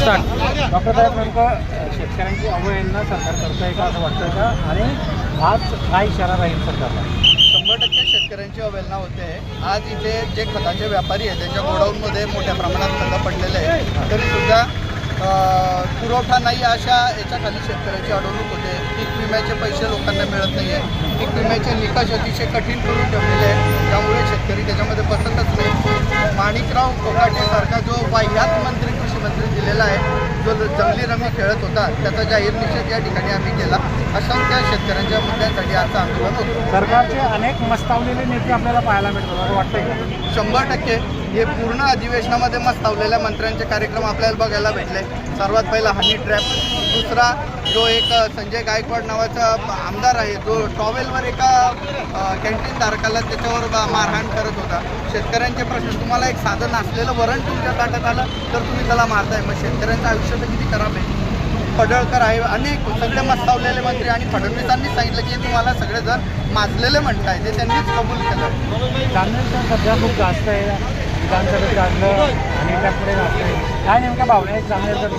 Start doctor साहेब नेमकं शेतकऱ्यांची अवहेलना सरकार करतंय का असं वाटतंय का? आणि हाच काय इशारा राहील सरकारला. शंभर टक्के शेतकऱ्यांची अवहेलना होते. आज इथे जे खताचे व्यापारी आहेत त्यांच्या गोडाऊनमध्ये मोठ्या प्रमाणात खतं पडलेले आहे तरी सुद्धा अं, पुरवठा नाही अशा याच्याखाली शेतकऱ्याची अडवणूक होते. पीक विम्याचे पैसे लोकांना मिळत नाही आहे पीक विम्याचे निकष अतिशय कठीण करून ठेवलेले आहेत. त्यामुळे शेतकरी त्याच्यामध्ये बसतच नाही. माणिकराव कोकाटेसारखा जो वाह्यात मंत्री कृषी मंत्री दिलेला आहे जो जंगली रमी खेळत होता त्याचा जाहीर निषेध या ठिकाणी आम्ही केला. असंख्य शेतकऱ्यांच्या मुद्द्यांसाठी आजचं आंदोलन होतं. सरकारचे अनेक मस्तावलेले नेते आपल्याला पाहायला मिळतात. वाटतंय का? शंभर टक्के. हे पूर्ण अधिवेशनामध्ये मस्तावलेल्या मंत्र्यांचे कार्यक्रम आपल्याला बघायला भेटले. सर्वात पहिला हनी ट्रॅप. दुसरा जो एक संजय गायकवाड नावाचा आमदार आहे जो टॉवेलवर एका कॅन्टीन धारकाला त्याच्यावर मारहाण करत होता. शेतकऱ्यांचे प्रश्न तुम्हाला एक साधं असलेलं वरण तुमच्या ताटात आलं तर तुम्ही त्याला मारताय. मग शेतकऱ्यांचं आयुष्य तर किती खराब आहे. पडळकर आहे अनेक सगळे मस्तावलेले मंत्री आणि फडणवीसांनी सांगितलं की तुम्हाला सगळेजण माजलेले म्हणताय ते त्यांनीच कबूल केलं. सध्या खूप जास्त आहे. विधानसभेत गाजलं आणि त्यापुढे गाजतंय काय नेमक्या भावना आहेत जामनेरचं?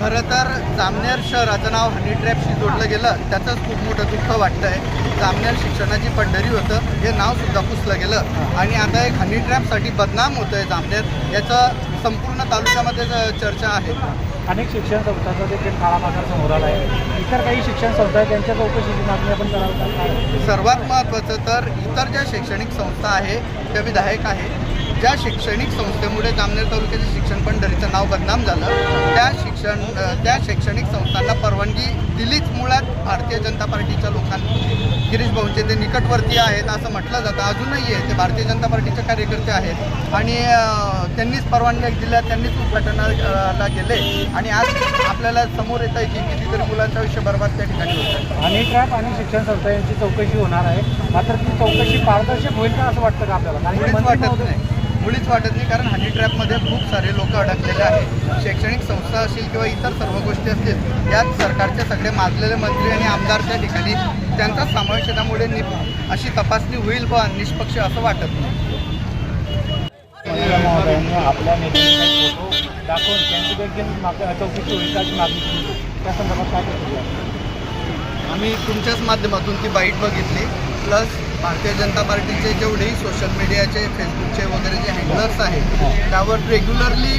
खरं तर जामनेर शहराचं नाव हनी ट्रॅपशी जोडलं गेलं त्याचंच खूप मोठं दुःख वाटतं आहे जामनेर शिक्षणाची पंढरी होतं हे नावसुद्धा पुसलं गेलं. आणि आता एक हनी ट्रॅपसाठी बदनाम होतं आहे जामनेर याचं संपूर्ण तालुक्यामध्ये चर्चा आहे. अनेक शिक्षण संस्थांचा देखील काळाबाजार समोर आला आहे. इतर काही शिक्षण संस्था आहेत त्यांच्या चौकशीची मागणी आपण कराल का? काय? सर्वात महत्त्वाचं तर इतर ज्या शैक्षणिक संस्था आहे त्या विधायक आहे ज्या शैक्षणिक संस्थेमुळे जामनेर तालुक्याचे शिक्षण पंढरीचं नाव बदनाम झालं त्या शिक्षण त्या शैक्षणिक संस्थांना परवानगी दिलीच मुळात भारतीय जनता पार्टीच्या लोकांनी. गिरीश भाऊंचे ते निकटवर्ती आहेत असं म्हटलं जातं. अजूनही आहे ते भारतीय जनता पार्टीचे कार्यकर्ते आहेत. आणि त्यांनीच परवानगी दिल्या त्यांनीच उद्घाटनाला गेले. आणि आज आपल्याला समोर येत आहे की कितीतरी मुलांचा आयुष्य बर्बाद त्या ठिकाणी होत. आणि ट्रॅप आणि शिक्षण संस्था यांची चौकशी होणार आहे. मात्र ती चौकशी पारदर्शक होईल का असं वाटतं का आपल्याला? वाटत नाही. मुळीच वाटत नाही कारण हनी ट्रॅपमध्ये खूप सारे लोक अडकलेले आहेत. शैक्षणिक संस्था असतील किंवा इतर सर्व गोष्टी असतील यात सरकारचे सगळे माजलेले मंत्री आणि आमदार त्या ठिकाणी त्यांचा समावेश त्यामुळे नि अशी तपासणी होईल बा निष्पक्ष असं वाटत नाही. आपल्या फोटो दाखवून त्यांची देखील माग चौकशी होईल का अशी मागणी त्या संदर्भात काय आम्ही तुमच्याच माध्यमातून ती बाईट बघितली प्लस भारतीय जनता पार्टीचे जेवढेही सोशल मीडियाचे फेसबुकचे वगैरे जे हँडलर्स आहेत त्यावर रेग्युलरली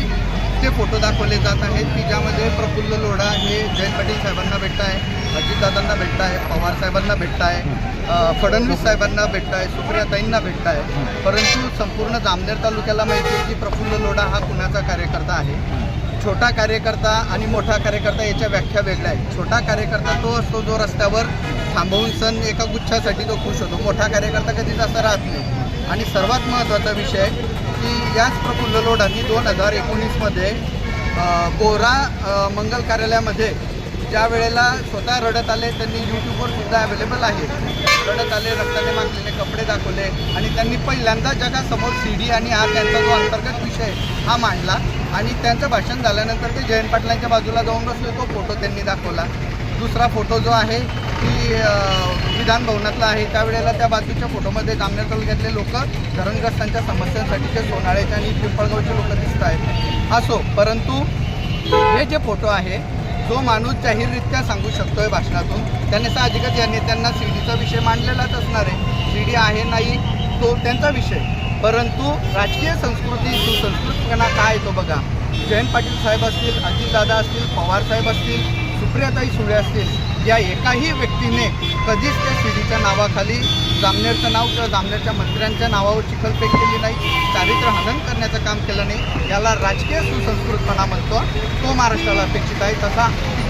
ते फोटो दाखवले जात आहेत की ज्यामध्ये प्रफुल्ल लोढा हे जयंत पाटील साहेबांना भेटत आहे अजितदादांना भेटत आहे पवार साहेबांना भेटत आहे फडणवीस साहेबांना भेटत आहे सुप्रियाताईंना भेटत आहे परंतु संपूर्ण जामनेर तालुक्याला माहिती आहे की प्रफुल्ल लोढा हा कुणाचा कार्यकर्ता आहे? छोटा कार्यकर्ता आणि मोठा कार्यकर्ता याच्या व्याख्या वेगळ्या आहेत. छोटा कार्यकर्ता तो असतो जो रस्त्यावर थांबवून सण एका गुच्छासाठी तो खुश होतो. मोठा कार्यकर्ता कधीच असा राहत नाही. आणि सर्वात महत्त्वाचा विषय की याच प्रफुल्ल लोढांनी दोन हजार एकोणीसमध्ये बोरा मंगल कार्यालयामध्ये ज्या वेळेला स्वतः रडत आले त्यांनी यूट्यूबवर सुद्धा अवेलेबल आहे. रडत आले रक्ताने मागलेले कपडे दाखवले आणि त्यांनी पहिल्यांदा जगासमोर सी डी आणि हा त्यांचा जो अंतर्गत विषय हा मांडला. आणि त्यांचं भाषण झाल्यानंतर ते जयंत पाटलांच्या बाजूला जाऊन बसले. तो फोटो त्यांनी दाखवला. दुसरा फोटो जो आहे ती विधान भवनातला आहे. त्यावेळेला त्या बाजूच्या फोटोमध्ये जामनेर तालुक्यातले लोक धरणग्रस्तांच्या समस्यांसाठीचे सोनाळ्याचे आणि पिंपळगावचे लोक दिसत आहेत. असो परंतु हे जे फोटो आहे जो माणूस जाहीररित्या सांगू शकतोय भाषणातून त्याने साहजिकच या नेत्यांना सी डीचा विषय मांडलेलाच असणार आहे. सी डी आहे नाही तो त्यांचा विषय. परंतु राजकीय संस्कृती सुसंस्कृतपणा काय येतो बघा? जयंत पाटील साहेब असतील अजितदादा असतील पवार साहेब असतील सुप्रियाताई सुळे असतील या एकाही व्यक्तीने कधीच त्या सीडीच्या नावाखाली जामनेरचं नाव किंवा जामनेरच्या मंत्र्यांच्या नावावर चिखलफेक केली नाही चारित्र्य हनन करण्याचं काम केलं नाही याला राजकीय सुसंस्कृतपणा म्हणतो तो महाराष्ट्राला अपेक्षित आहे तसा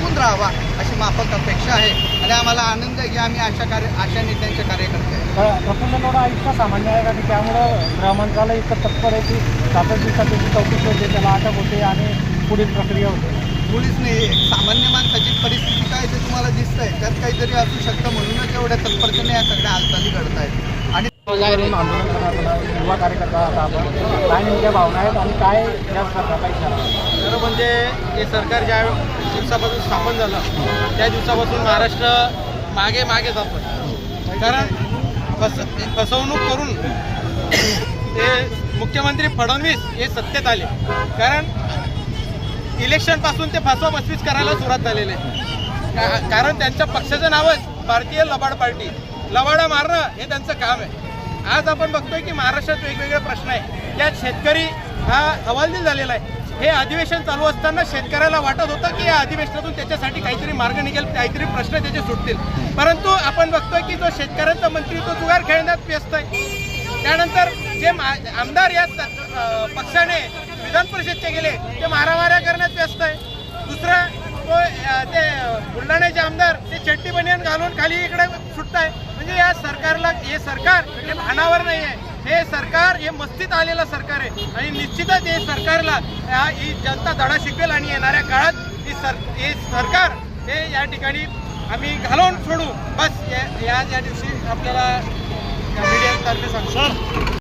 टिकून राहावा अशी माफक अपेक्षा आहे. आणि आम्हाला आनंद आहे की आम्ही अशा कार्य अशा नेत्यांचे कार्यकर्ते आहे प्रफुल्ल लोढा इतका सामान्य आहे का की त्यामुळं गृहमंत्रालय इतकं तत्पर आहे की सात आठ दिवसात त्याची चौकशी होते त्याला अटक होते आणि पुढील प्रक्रिया होते. मुळीच नाही एक सामान्य माणसाची परिस्थिती काय ते तुम्हाला दिसतंय. त्यात काहीतरी असू शकतं म्हणूनच एवढ्या तत्परतेने या सगळ्या हालचाली घडत आहेत आणि आंदोलन. युवा कार्यकर्ता आता आपण काय नेमक्या भावना आहेत आणि काय या सरकारला इशारा खरं म्हणजे हे सरकार ज्या दिवसापासून स्थापन झालं त्या दिवसापासून महाराष्ट्र मागे मागे जातो कारण फस फसवणूक करून ते मुख्यमंत्री फडणवीस हे सत्तेत आले. कारण इलेक्शनपासून ते फसवाफसवीच करायला सुरुवात झालेले आहे. कारण त्यांच्या पक्षाचं नावच भारतीय लबाड पार्टी लबाडा मारणं हे त्यांचं काम आहे. आज आपण बघतोय की महाराष्ट्रात वेगवेगळे प्रश्न आहे त्यात शेतकरी हा हवालदिल झालेला आहे. हे अधिवेशन चालू असताना शेतकऱ्याला वाटत होतं की या अधिवेशनातून त्याच्यासाठी काहीतरी मार्ग निघेल काहीतरी प्रश्न त्याचे सुटतील. परंतु आपण बघतोय की जो शेतकऱ्यांचा मंत्री तो जुगार खेळण्यात व्यस्त आहे. त्यानंतर जे आमदार या पक्षाने विधान परिषदचे गेले ते मारामाऱ्या करण्यात व्यस्त आहे. दुसरं तो ते बुलढाण्याचे आमदार ते चट्टी बनियान घालून खाली इकडे सुटत आहे म्हणजे या सरकारला हे सरकार हे भानावर नाही आहे. हे सरकार हे मस्तीत आलेलं सरकार आहे. आणि निश्चितच हे सरकारला या ही जनता धडा शिकेल आणि येणाऱ्या काळात ही सर हे सरकार हे या ठिकाणी आम्ही घालवून सोडू. बस या या या दिवशी आपल्याला मीडियातर्फे सांगतो